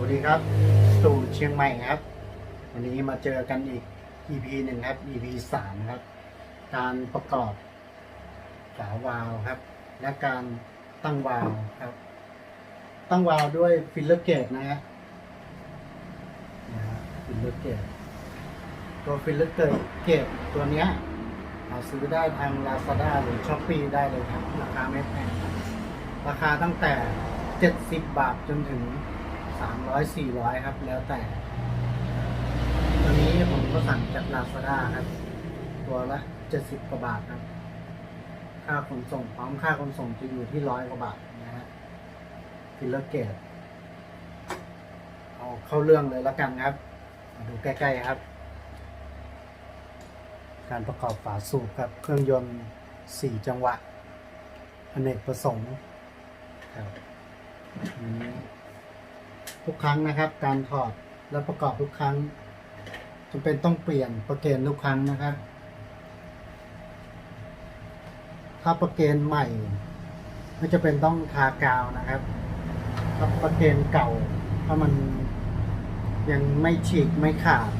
วัสดีครับ สู่เชียงใหม่ครับ วันนี้มาเจอกันอีก EP หนึ่งครับ EP สามครับ การประกอบฝาวาลครับ และการตั้งวาลครับ ตั้งวาลด้วยฟิลเลอร์เกตนะฮะฟิลเลอร์เกตตัวฟิลเลอร์เกตตัวเนี้ยหาซื้อได้ทาง Lazada หรือ s h อ p e e ได้เลยครับ ราคาไม่แพงครับราคาตั้งแต่ 70 บาทจนถึง 300 400ครับ แล้วแต่ ตัวนี้ผมก็สั่งจาก Lazada ครับ ตัวละ70กว่าบาทครับ ค่าขนส่งพร้อมค่าขนส่งจะอยู่ที่ร้อยกว่าบาทนะฮะฟิลเลอร์เกตเอาเข้าเรื่องเลยละกันครับ มาดูใกล้ ๆ ครับ การประกอบฝาสูบครับเครื่องยนต์4จังหวะอเนกประสงค์ครับ ทุกครั้งนะครับ การถอดและประกอบทุกครั้งจำเป็นต้องเปลี่ยนประเกนทุกครั้งนะครับ ถ้าประเกนใหม่ไม่จะเป็นต้องทากาวนะครับถ้าประเกนเก่า ถ้ามันยังไม่ฉีกไม่ขาด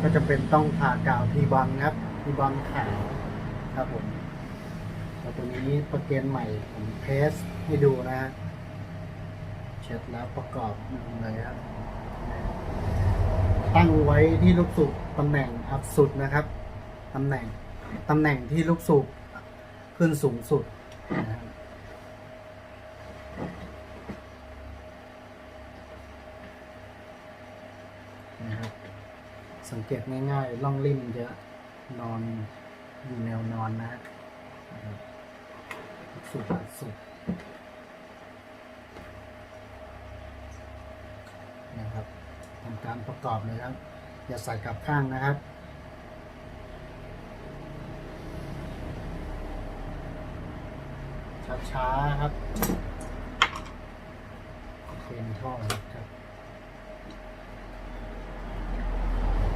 ก็จะเป็นต้องทากาวทีบอลครับทีบอลขาวครับผมแล้วตัวนี้ประเกนใหม่ผมเทสให้ดูนะฮะ เช็ดแล้วประกอบเลยครับตั้งไว้ที่ลูกสูบตำแหน่งอัพสุดนะครับตำแหน่งตำแหน่งที่ลูกสูบขึ้นสูงสุดนะครับนะครับสังเกตง่ายๆล่องริ่มเยอะนอนอยู่แนวนอนนะฮะนะครับสุดสุดนะครับทำ การประกอบเลยครับ อย่าใส่กลับข้างนะครับช้าๆครับเป็นท่อครับ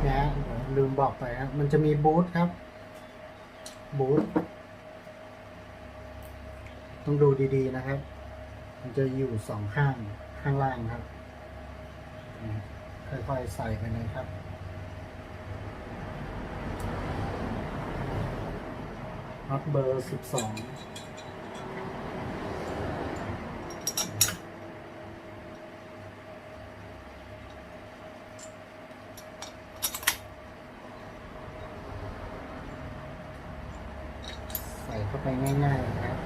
นะฮะเดี๋ยลืมบอกไปครับ มันจะมีบูทครับ บูทต้องดูดีๆนะครับ มันจะอยู่สองข้างข้างล่างครับ ค่อยๆใส่ไปเลยครับน็อตเบอร์สิบสองใส่เข้าไปง่ายๆนะครับ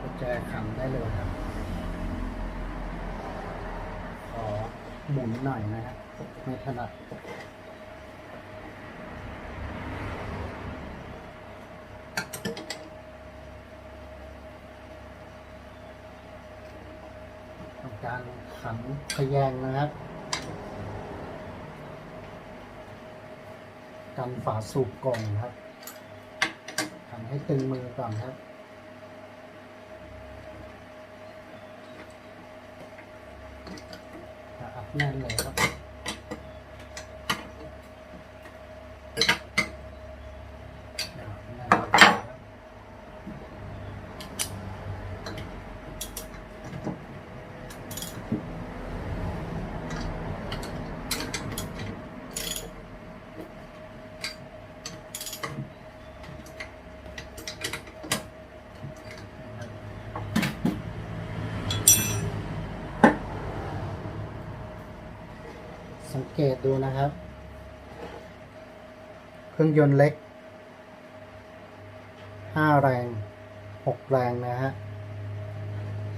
กุญแจ ขันได้เลยครับ ขอหมุนหน่อยนะครับ ไม่ถนัดการขันขยงนะครับกันฝาสูบกล่องครับขันให้ตึงมือก่อนครับ จะอัดแน่นเลยครับ อัดแน่นเลยครับ สังเกตดูนะครับ เครื่องยนต์เล็ก 5 แรง 6 แรงนะฮะ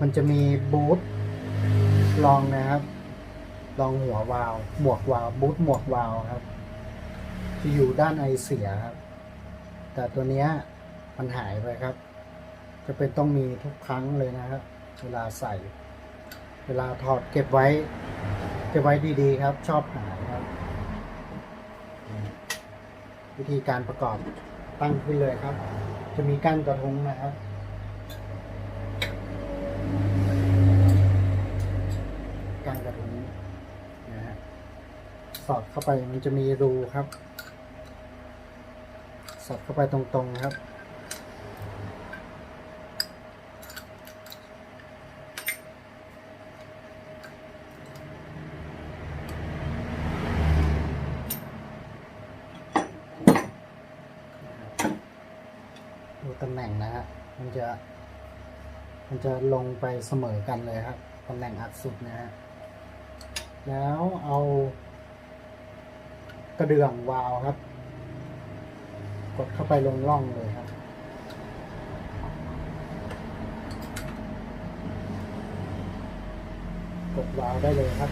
มันจะมีบูทรองนะครับรองหัววาล์วหมวกวาล์วบูทหมวกวาล์วครับที่อยู่ด้านไอเสียครับ แต่ตัวเนี้ยมันหายไปครับ จะเป็นต้องมีทุกครั้งเลยนะครับ เวลาใส่ เวลาถอดเก็บไว้ เก็บไว้ดีๆครับ ชอบหายครับ วิธีการประกอบตั้งขึ้นเลยครับ จะมีก้านกระทุงนะครับก้านกระทุงนะฮะสอดเข้าไปมันจะมีรูครับ สอดเข้าไปตรงๆครับ ดูตำแห นะฮะมันจะ มันจะลงไปเสมอกันเลยครับตำแหน่งอัดสุดนะฮะแล้วเอากระเดื่องวาล์วครับ กดเข้าไปลงร่องเลยครับ กดวาล์วได้เลยครับ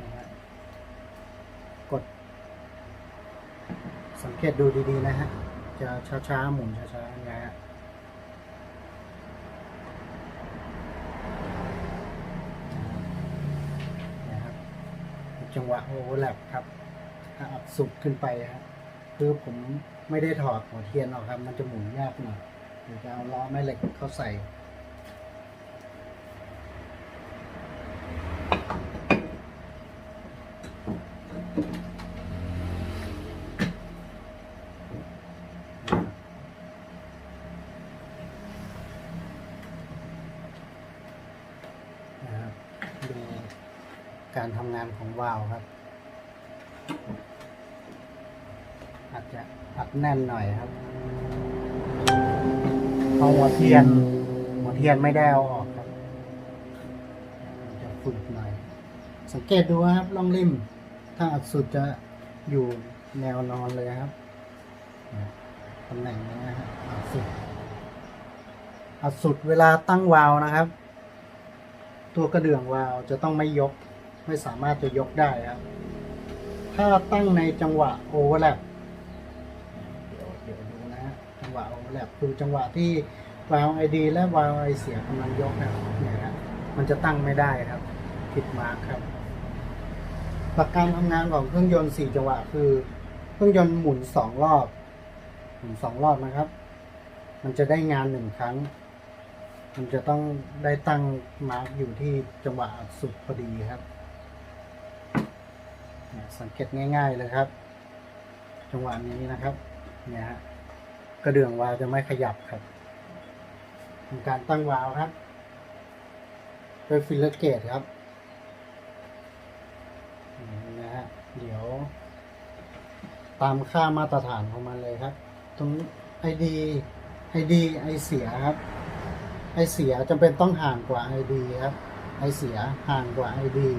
นะฮะกด สังเกตดูดีๆนะฮะ จะช้าๆหมุนช้าๆนะฮะนะครับจังหวะโอเวอร์แลปครับถ้าอัดสุดขึ้นไปครับคือผมไม่ได้ถอดหัวเทียนออกครับ มันจะหมุนยากหน่อยเดี๋ยวจะเอาล้อแม่เหล็กเข้าใส่ นะครับดู การทำงานของวาล์วครับ อาจจะอัดแน่นหน่อยครับเพราะหัวเทียน หัวเทียนไม่ได้เอาออกครับ จะฝุ่นหน่อย สังเกตดูครับล่องริม ถ้าอัดสุดจะอยู่แนวนอนเลยครับตำแหน่งนี้นะครับอัดสุดอัดสุดเวลาตั้งวาล์วนะครับตัวกระเดื่องวาล์วจะต้องไม่ยก ไม่สามารถจะยกได้ครับ ถ้าตั้งในจังหวะโอเวอร์แลปเดี๋ยวเดี๋ยวดูนะฮะจังหวะโอเวอร์แลปคือจังหวะที่วาล์วไอดีและวาล์วไอเสียกำลังยกนะครับเนี่ยฮะมันจะตั้งไม่ได้ครับ ผิดมาร์คครับ หลักการทำงานของเครื่องยนต์สี่จังหวะคือเครื่องยนต์หมุนสองรอบหมุนสองรอบนะครับ มันจะได้งานหนึ่งครั้ง มันจะต้องได้ตั้งมาร์กอยู่ที่จังหวะสุดพอดีครับ สังเกตง่าย ๆเลยครับ จังหวะนี้นะครับเนี่ยฮะกระเดื่องวาล์วจะไม่ขยับครับทำการตั้งวาล์วครับโดยฟิลเลอร์เกตครับนี่นะฮะเดี๋ยว ตามค่ามาตรฐานของมันเลยครับ ตรงไอดีไอดีไอเสียครับไอเสียจำเป็นต้องห่างกว่าไอดีครับไอเสียห่างกว่าไอดี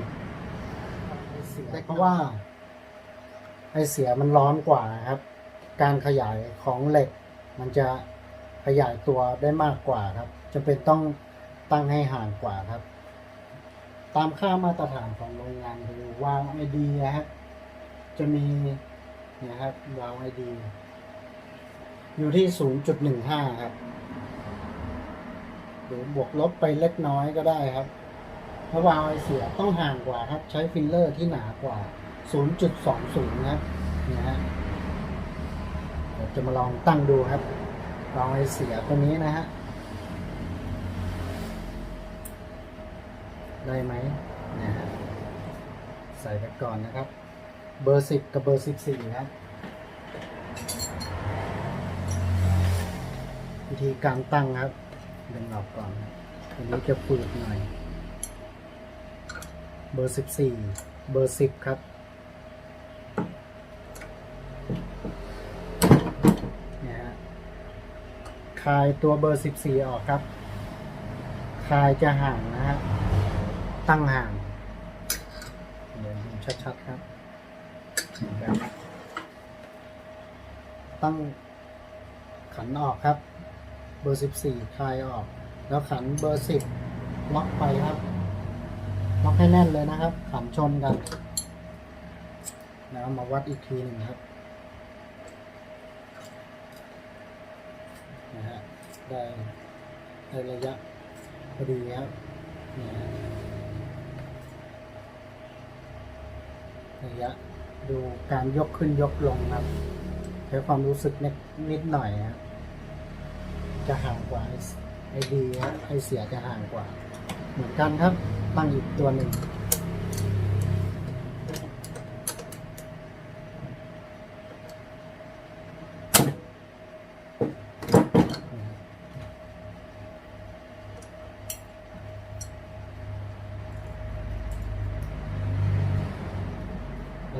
เพราะว่า ไอเสียมันร้อนกว่าครับ การขยายของเหล็ก มันจะขยายตัวได้มากกว่าครับจำเป็นต้องตั้งให้ห่างกว่าครับ ตามค่ามาตรฐานของโรงงานคือวาวไอดีนะครับจะมีนะครับวาวไอดีอยู่ที่ 0.15 ครับ หรือบวกลบไปเล็กน้อยก็ได้ครับ เพราะวาล์วไอเสียต้องห่างกว่าครับ ใช้ฟิลเลอร์ที่หนากว่า 0.20นะครับเนี่ยฮะเดี๋ยวจะมาลองตั้งดูครับวาล์วไอเสียตัวนี้นะฮะได้ไหมนะฮะใส่ไปก่อนนะครับ เบอร์ 10 กับเบอร์ 14 ครับวิธีการตั้งครับดึงออกก่อนอันนี้จะฝืดหน่อย เบอร์สิบสี่เบอร์สิบครับ เนี่ยฮะคลายตัวเบอร์สิบสี่ออกครับคลายจะห่างนะฮะ ตั้งห่าง เดี๋ยวดูชัดๆครับครับ ตั้งขันออกครับ เบอร์สิบสี่คลายออก แล้วขันเบอร์สิบล็อกไปครับ ล็อกให้แน่นเลยนะครับขันชนกันแล้วมาวัดอีกทีหนึ่งครับนะฮะได้ได้ระยะพอดีครับนี่ยฮะระยะดูการยกขึ้นยกลงครับใช้ความรู้สึกนิดนิดหน่อยครับจะห่างกว่าไอดีครับไอเสียจะห่างกว่า เหมือนกันครับ บ้างอีกตัวหนึ่ง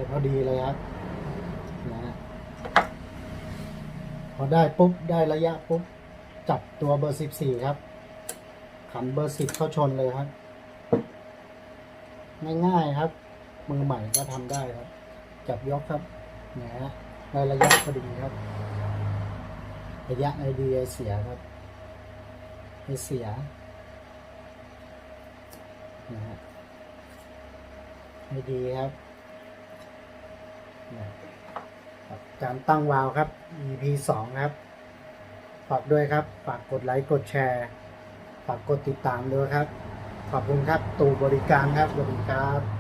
พอดีเลยครับนะพอได้ปุ๊บ ได้ระยะปุ๊บ จับตัวเบอร์สิบสี่ครับขันเบอร์สิบเข้าชนเลยครับ ง่ายๆครับ มือใหม่ก็ทำได้ครับ จับยกครับนะฮะได้ระยะพอดีครับ ระยะไอเดียเสียครับไอเสียนะฮะไม่ดีครับนะครับการตั้งวาล์วครับ EP สองครับ ฝากด้วยครับ ฝากกดไลค์ กดแชร์ ฝากกดติดตามด้วยครับ ขอบคุณครับตู่บริการครับสวัสดีครับ